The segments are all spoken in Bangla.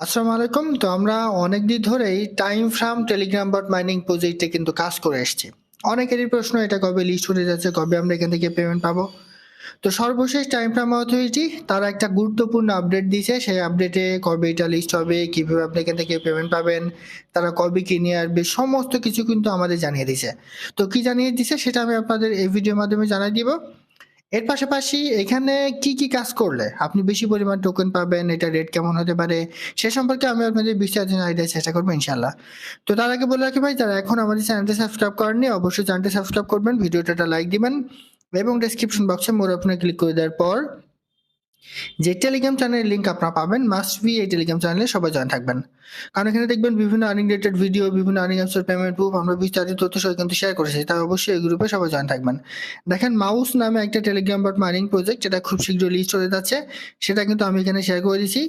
আসসালামু আলাইকুম। তো আমরা অনেক দিন ধরেই Time Farm Telegram bot mining প্রজেক্টে কিন্তু কাজ করে এসেছি অনেকেরই প্রশ্ন, এটা কবে লিস্ট হয়ে যাচ্ছে, কবে আমরা এখান থেকে পেমেন্ট পাবো? তো সর্বশেষ টাইম ফ্রাম অথরিটি তারা একটা গুরুত্বপূর্ণ আপডেট দিয়েছে। সেই আপডেটে কবে এটা লিস্ট হবে, কীভাবে আপনি এখান থেকে পেমেন্ট পাবেন, তারা কবে কি নিয়ে আসবে, সমস্ত কিছু কিন্তু আমাদের জানিয়ে দিয়েছে। তো কি জানিয়ে দিছে সেটা আমি আপনাদের এই ভিডিওর মাধ্যমে জানাই দিব। এর পাশাপাশি এখানে কি কি কাজ করলে? আপনি বেশি পরিমাণ টোকেন পাবেন, এটা রেট কেমন হতে পারে? সে সম্পর্কে আমি আপনাদের বিস্তারিত আইডিয়া চেষ্টা করব ইনশাল্লাহ তো তার আগে বলে রাখি ভাই, যারা এখন আমাদের চ্যানেলটি সাবস্ক্রাইব করেননি, অবশ্যই চ্যানেলটি সাবস্ক্রাইব করবেন, ভিডিওটা লাইক দিবেন, এবং ডেসক্রিপশন বক্সে মোর আপনার ক্লিক করে দেওয়ার পর যে টেলিগ্রাম চ্যানেলের লিঙ্ক আপনারা পাবেন মাস্ট বি এই টেলিগ্রাম চ্যানেলে সবাই জয়েন থাকবেন। কারণ এখানে দেখবেন বিভিন্ন আর্নিং রিলেটেড ভিডিও বিভিন্ন আর্নিং অ্যাপসের পেমেন্ট প্রুফ আমরা বিস্তারিত তথ্য সহ কিন্তু শেয়ার করেছি, তাই অবশ্যই এই গ্রুপে সবাই জয়েন থাকবেন। দেখেন মাউস নামে একটা টেলিগ্রাম বট মাইনিং প্রজেক্ট যেটা খুব শীঘ্রই লিস্ট হতে যাচ্ছে, সেটা কিন্তু আমি এখানে শেয়ার করে দিয়েছি।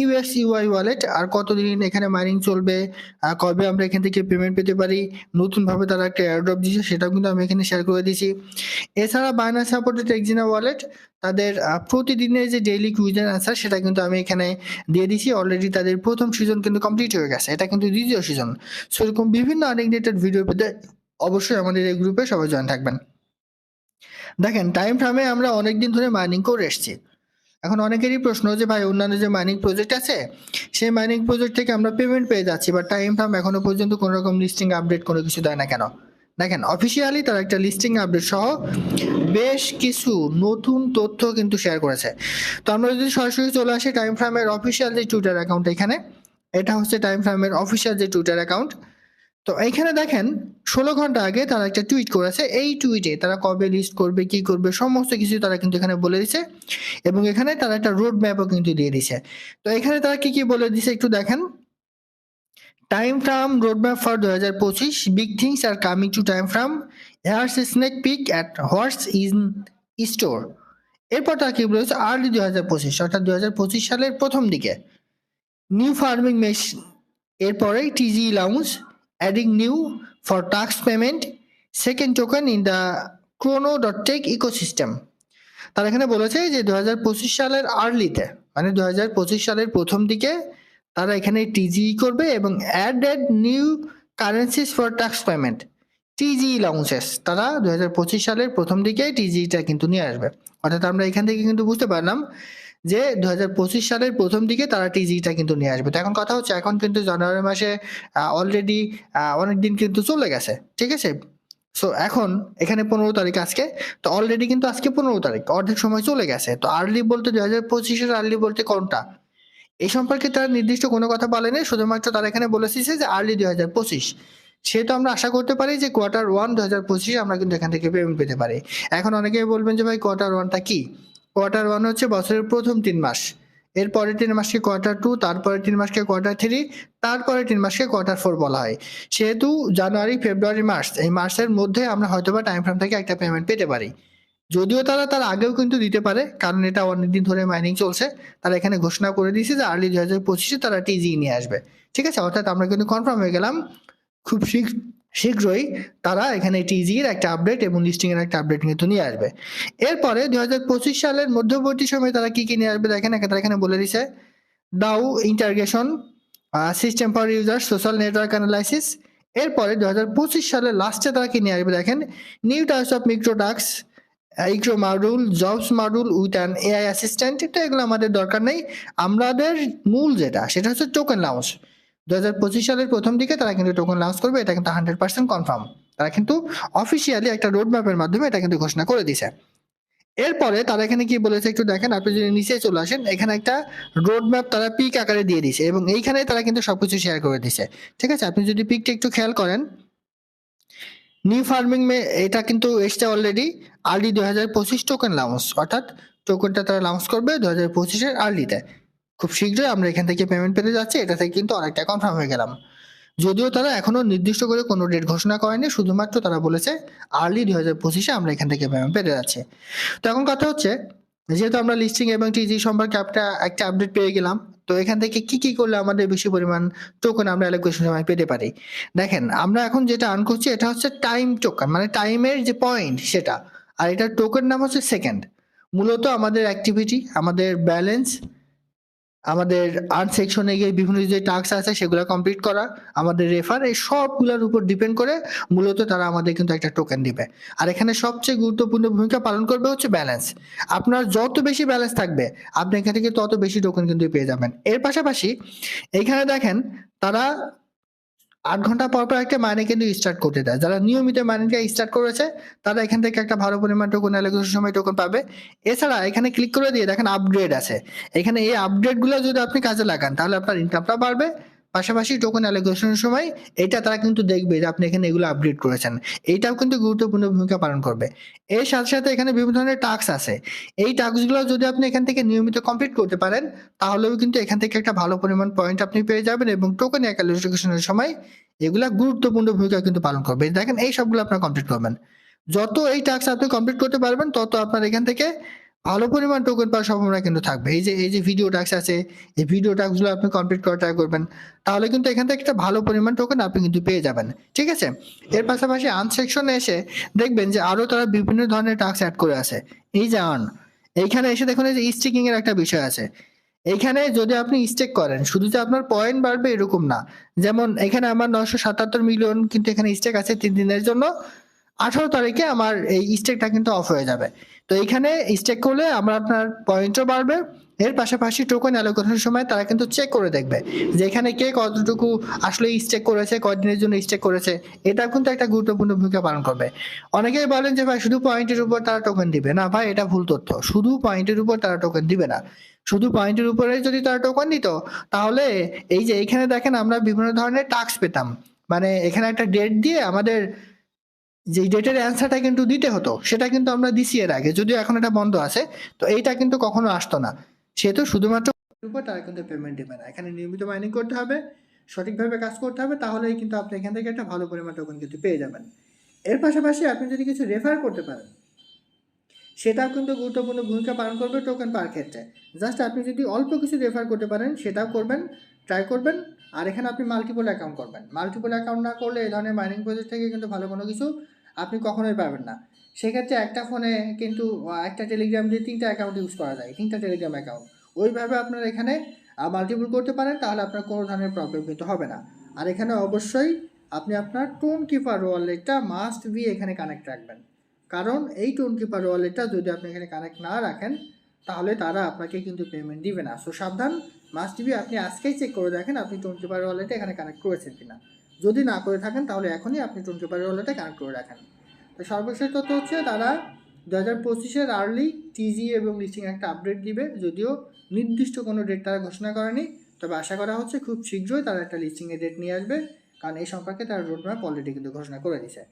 ইউএস ইউআই ওয়ালেট আর কতদিন এখানে মাইনিং চলবে কবে আমরা এখান থেকে পেমেন্ট পেতে পারি, নতুনভাবে তারা একটা এয়ারড্রপ দিয়েছে, সেটাও কিন্তু আমি এখানে শেয়ার করে দিয়েছি। এছাড়া বাইনাস সাপোর্টেড এক্সিনা ওয়ালেট তাদের প্রতিদিনের যে ডেইলি কুইজের অ্যান্সার সেটা কিন্তু আমি এখানে দিয়ে দিয়েছি। অলরেডি তাদের প্রথম সিজন কিন্তু কমপ্লিট হয়ে গেছে। এটা কিন্তু দ্বিতীয় সিজন সো এরকম বিভিন্ন আর্নিং ভিডিও পেতে অবশ্যই আমাদের এই গ্রুপে সবাই জয়েন থাকবেন। দেখেন টাইম ফ্রামে আমরা অনেক দিন ধরে মাইনিং করে এসেছি। এখন অনেকেরই প্রশ্ন যে, ভাই, অন্যান্য যে মাইনিং প্রজেক্ট আছে, সেই মাইনিং প্রজেক্ট থেকে আমরা পেমেন্ট পেয়ে যাচ্ছি বা টাইম ফ্রাম এখনও পর্যন্ত কোনো রকম লিস্টিং আপডেট কোনো কিছু দেয় না কেন? দেখেন অফিসিয়ালি তারা একটা লিস্টিং আপডেট সহ বেশ কিছু নতুন তথ্য কিন্তু শেয়ার করেছে। তো আমরা যদি সরাসরি চলে আসি টাইম ফ্রামের অফিসিয়াল যে টুইটার অ্যাকাউন্ট এখানে, এটা হচ্ছে টাইম ফ্রামের অফিসিয়াল যে টুইটার অ্যাকাউন্ট তো এইখানে দেখেন, ষোলো ঘণ্টা আগে তারা একটা টুইট করেছে। এই টুইটে তারা কবে লিস্ট করবে, কি করবে, সমস্ত কিছু তারা কিন্তু এখানে বলে দিছে এবং এখানে তারা একটা রোড ম্যাপও কিন্তু দিয়ে দিছে। তো এখানে তারা কি কি বলে দিছে একটু দেখেন। Time Farm road map for দু হাজার পঁচিশ big things are coming to Time Farm here's sneak peek at what's in store এরপর তারা কি বলেছে আর্লি দু হাজার পঁচিশ অর্থাৎ দু হাজার পঁচিশ সালের প্রথম দিকে। নিউ ফার্মিং মেশিন এরপরেই TG launches adding new for tax payment second token in the Chrono dot tech ecosystem তারা এখানে বলেছে যে দু হাজার পঁচিশ সালের আর্লিতে মানে দু হাজার পঁচিশ সালের প্রথম দিকে তারা এখানে টিজি করবে এবং added new currencies for tax payment TG launches তারা দু হাজার পঁচিশ সালের প্রথম দিকে টিজিটা কিন্তু নিয়ে আসবে। অর্থাৎ আমরা এখান থেকে কিন্তু বুঝতে পারলাম যে দু হাজার পঁচিশ সালের প্রথম দিকে তারা টিজিটা কিন্তু নিয়ে আসবে। তো এখন কথা হচ্ছে, এখন কিন্তু জানুয়ারি মাসে অলরেডি অনেক দিন কিন্তু চলে গেছে। ঠিক আছে? সো এখন এখানে পনেরো তারিখ আজকে। তো অলরেডি কিন্তু আজকে পনেরো তারিখ। অর্ধেক সময় চলে গেছে। তো আর্লি বলতে দু হাজার পঁচিশের আর্লি বলতে কোনটা? এই সম্পর্কে তারা নির্দিষ্ট কোনো কথা বলেনি, শুধুমাত্র তারা এখানে বলেছে যে আর্লি দুই হাজার পঁচিশ। সেহেতু আমরা আশা করতে পারি যে কোয়ার্টার ওয়ান দু হাজার পঁচিশে আমরা কিন্তু এখান থেকে পেমেন্ট পেতে পারি। এখন অনেকেই বলবেন যে ভাই কোয়ার্টার ওয়ানটা কি? কোয়ার্টার ওয়ান হচ্ছে বছরের প্রথম তিন মাস। এর পরের তিন মাসকে কোয়ার্টার টু তারপরে তিন মাসকে কোয়ার্টার থ্রি তারপরে তিন মাসকে কোয়ার্টার ফোর বলা হয়। সেহেতু জানুয়ারি, ফেব্রুয়ারি, মার্চ, এই মাসের মধ্যে আমরা হয়তোবা টাইম ফ্রেম থেকে একটা পেমেন্ট পেতে পারি। যদিও তারা তার আগেও কিন্তু দিতে পারে, কারণ এটা অনেকদিন ধরে মাইনিং চলছে। তারা এখানে ঘোষণা করে দিয়েছে যে আর্লি দুই হাজার পঁচিশে তারা টিজি নিয়ে আসবে। ঠিক আছে, অর্থাৎ আমরা কিন্তু কনফার্ম হয়ে গেলাম। খুব শীঘ্র, শীঘ্রই তারা এখানে টিজির একটা আপডেট এবং লিস্টিং এর একটা আপডেট কিন্তু নিয়ে আসবে। এরপরে দুই হাজার পঁচিশ সালের মধ্যবর্তী সময়ে তারা কি কি নিয়ে আসবে দেখেন তারা এখানে বলে দিছে DAO integration system for user social network analysis এরপরে দু হাজার পঁচিশ সালের লাস্টে তারা কি নিয়ে আসবে দেখেন new types of microtasks escrow module jobs module with an AI assistant এটা এগুলো আমাদের দরকার নেই। আমাদের মূল যেটা, সেটা হচ্ছে টোকেন লাউন্স দু হাজার পঁচিশ সালের প্রথম দিকে তারা কিন্তু টোকেন লঞ্চ করবে, এটা কিন্তু হান্ড্রেড পার্সেন্ট কনফার্ম তারা কিন্তু অফিসিয়ালি একটা রোড ম্যাপের মাধ্যমে এটা কিন্তু ঘোষণা করে দিছে এরপরে তারা এখানে কি বলেছে একটু দেখেন, আপনি যদি নিচে চলে আসেন, এখানে একটা রোড ম্যাপ তারা পিক আকারে দিয়ে দিছে এবং এইখানে তারা কিন্তু সবকিছু শেয়ার করে দিছে ঠিক আছে? আপনি যদি পিকটা একটু খেয়াল করেন নিউ ফার্মিং মে এটা কিন্তু এসছে অলরেডি আর্লি দু হাজার পঁচিশ টোকেন লাউন্স অর্থাৎ টোকেনটা তারা লাউন্স করবে দু হাজার পঁচিশের আর্লিতে খুব শীঘ্রই আমরা এখান থেকে পেমেন্ট পেতে যাচ্ছি, এটা থেকে কিন্তু অনেকটা কনফার্ম হয়ে গেলাম। যদিও তারা এখনও নির্দিষ্ট করে কোনো ডেট ঘোষণা করেনি, শুধুমাত্র তারা বলেছে আর্লি দু হাজার পঁচিশে আমরা এখান থেকে পেমেন্ট পেতে যাচ্ছি। তো এখন কথা হচ্ছে যেহেতু আমরা লিস্টিং এবং টিজি সম্পর্কে একটা একটা আপডেট পেয়ে গেলাম, তো এখান থেকে কি কি করলে আমাদের বেশি পরিমাণ টোকন আমরা অ্যালোকেশন সময় পেতে পারি? দেখেন, আমরা এখন যেটা আর্ন করছি এটা হচ্ছে টাইম টোকন মানে টাইমের যে পয়েন্ট সেটা, আর এটার টোকেন নাম হচ্ছে সেকেন্ড মূলত আমাদের অ্যাক্টিভিটি আমাদের ব্যালেন্স আমাদের আর্ট সেকশনে গিয়ে বিভিন্ন যে টাস্ক আছে সেগুলো কমপ্লিট করা, আমাদের রেফার এই সবগুলোর উপর ডিপেন্ড করে মূলত তারা আমাদের কিন্তু একটা টোকেন দিবে। আর এখানে সবচেয়ে গুরুত্বপূর্ণ ভূমিকা পালন করবে হচ্ছে ব্যালেন্স আপনার যত বেশি ব্যালেন্স থাকবে, আপনি এখান থেকে তত বেশি টোকেন কিন্তু পেয়ে যাবেন। এর পাশাপাশি এখানে দেখেন, তারা আট ঘণ্টা পর পর একটা মাইনে কিন্তু স্টার্ট করতে দেয়। যারা নিয়মিত মাইনিংটা স্টার্ট করেছে, তারা এখান থেকে একটা ভালো পরিমাণ টোকন অ্যালোকেশন সময় টোকন পাবে। এছাড়া এখানে ক্লিক করে দিয়ে দেখেন আপগ্রেড আছে। এখানে এই আপগ্রেডগুলো যদি আপনি কাজে লাগান, তাহলে আপনার ইনকামটা বাড়বে। পাশাপাশি টোকেন অ্যালোকেশনের সময় এটা তারা কিন্তু দেখবে যে আপনি এখানে এগুলো আপডেট করেছেন। এইটাও কিন্তু গুরুত্বপূর্ণ ভূমিকা পালন করবে। এর সাথে সাথে এখানে বিভিন্ন ধরনের টাস্ক আছে। এই টাস্কগুলো যদি আপনি এখান থেকে নিয়মিত কমপ্লিট করতে পারেন, তাহলেও কিন্তু এখান থেকে একটা ভালো পরিমাণ পয়েন্ট আপনি পেয়ে যাবেন এবং টোকেন অ্যালোকেশনের সময় এগুলা গুরুত্বপূর্ণ ভূমিকা কিন্তু পালন করবে। দেখেন এই সবগুলো আপনার কমপ্লিট করবেন। যত এই টাস্ক আপনি কমপ্লিট করতে পারবেন, তত আপনার এখান থেকে ভালো পরিমাণ টোকেন পাওয়ার সম্ভাবনা কিন্তু থাকবে। এই যে এই যে ভিডিও টাস্ক আছে, এই ভিডিও টাস্কগুলো আপনি কমপ্লিট করার ট্রাই করবেন, তাহলে কিন্তু এখান থেকে একটা ভালো পরিমাণ টোকেন আপনি কিন্তু পেয়ে যাবেন। ঠিক আছে? এর পাশাপাশি আর্ন সেকশনে এসে দেখবেন যে আরও তারা বিভিন্ন ধরনের টাস্ক অ্যাড করে আছে। এই যে আর্ন এইখানে এসে দেখুন এই যে স্টিকিং এর একটা বিষয় আছে। এইখানে যদি আপনি স্টেক করেন, শুধু যে আপনার পয়েন্ট বাড়বে এরকম না। যেমন এখানে আমার নশো সাতাত্তর মিলিয়ন কিন্তু এখানে স্টেক আছে তিন দিনের জন্য। আঠারো তারিখে আমার এই স্টেকটা কিন্তু অফ হয়ে যাবে। তো এখানে স্টেক করলে আমরা আপনার পয়েন্টও বাড়বে, এর পাশাপাশি টোকেন অ্যালোকেশনের সময় তারা কিন্তু চেক করে দেখবে যে এখানে কে কতটুকু আসলে স্টেক করেছে, কয়দিনের জন্য স্টেক করেছে, এটা কিন্তু একটা গুরুত্বপূর্ণ ভূমিকা পালন করবে। অনেকেই বলেন যে ভাই, শুধু পয়েন্টের উপর তারা টোকেন দিবে? না ভাই, এটা ভুল তথ্য। শুধু পয়েন্টের উপর তারা টোকেন দিবে না। শুধু পয়েন্টের উপরে যদি তারা টোকেন দিত, তাহলে এই যে এখানে দেখেন আমরা বিভিন্ন ধরনের টাস্ক পেতাম। মানে এখানে একটা ডেট দিয়ে আমাদের যে ডেটের অ্যান্সারটা কিন্তু দিতে হতো, সেটা কিন্তু আমরা দিছি এর আগে, যদিও এখন এটা বন্ধ আছে, তো এইটা কিন্তু কখনো আসতো না। সেহেতু শুধুমাত্র উপর তারা কিন্তু পেমেন্ট দেবে না। এখানে নিয়মিত মাইনিং করতে হবে, সঠিকভাবে কাজ করতে হবে, তাহলেই কিন্তু আপনি এখান থেকে একটা ভালো পরিমাণ টোকেন কিন্তু পেয়ে যাবেন। এর পাশাপাশি আপনি যদি কিছু রেফার করতে পারেন, সেটাও কিন্তু গুরুত্বপূর্ণ ভূমিকা পালন করবে টোকেন পাওয়ার ক্ষেত্রে। জাস্ট আপনি যদি অল্প কিছু রেফার করতে পারেন, সেটাও করবেন ট্রাই করবেন আর এখানে আপনি মাল্টিপল অ্যাকাউন্ট করবেন। মাল্টিপল অ্যাকাউন্ট না করলে এই ধরনের মাইনিং প্রজেক্ট থেকে কিন্তু ভালো কোনো কিছু আপনি কখনোই পাবেন না। সেক্ষেত্রে একটা ফোনে কিন্তু একটা টেলিগ্রাম দিয়ে তিনটা অ্যাকাউন্ট ইউজ করা যায়, তিনটা টেলিগ্রাম অ্যাকাউন্ট ওইভাবে আপনারা এখানে মাল্টিপল করতে পারেন, তাহলে আপনার কোনো ধরনের প্রবলেম কিন্তু হবে না। আর এখানে অবশ্যই আপনি আপনার টোন কিপার ওয়ালেটটা মাস্ট বি এখানে কানেক্ট রাখবেন। কারণ এই টোন কিপার ওয়ালেটটা যদি আপনি এখানে কানেক্ট না রাখেন, তাহলে তারা আপনাকে কিন্তু পেমেন্ট দিবে না। সো সাবধান মাস্ট বি আপনি আজকেই চেক করে দেখেন আপনি টোন কিপার ওয়ালেটে এখানে কানেক্ট করেছেন কিনা। যদি না করে থাকেন, তাহলে এখনই আপনি টোন কিপার ওয়ালেটে কানেক্ট করে রাখেন। তো সর্বশেষ তথ্য হচ্ছে, তারা দু হাজার পঁচিশের আর্লি টিজি এবং লিস্টিং একটা আপডেট দিবে। যদিও নির্দিষ্ট কোনো ডেট তারা ঘোষণা করেনি, তবে আশা করা হচ্ছে খুব শীঘ্রই তারা একটা লিস্টিংয়ের ডেট নিয়ে আসবে। কারণ এই সম্পর্কে তারা রোডম্যাপ অলরেডি কিন্তু ঘোষণা করে দিছে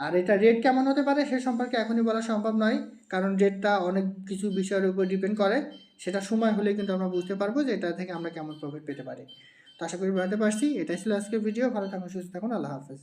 আর এটা রেট কেমন হতে পারে সে সম্পর্কে এখনই বলা সম্ভব নয়, কারণ রেটটা অনেক কিছু বিষয়ের উপর ডিপেন্ড করে। সেটা সময় হলে কিন্তু আমরা বুঝতে পারব যে এটা থেকে আমরা কেমন প্রফিট পেতে পারি। তো আশা করি বুঝতে পারছি। এটাই ছিল আজকের ভিডিও ভালো থাকুন, সুস্থ থাকুন। আল্লাহ হাফেজ।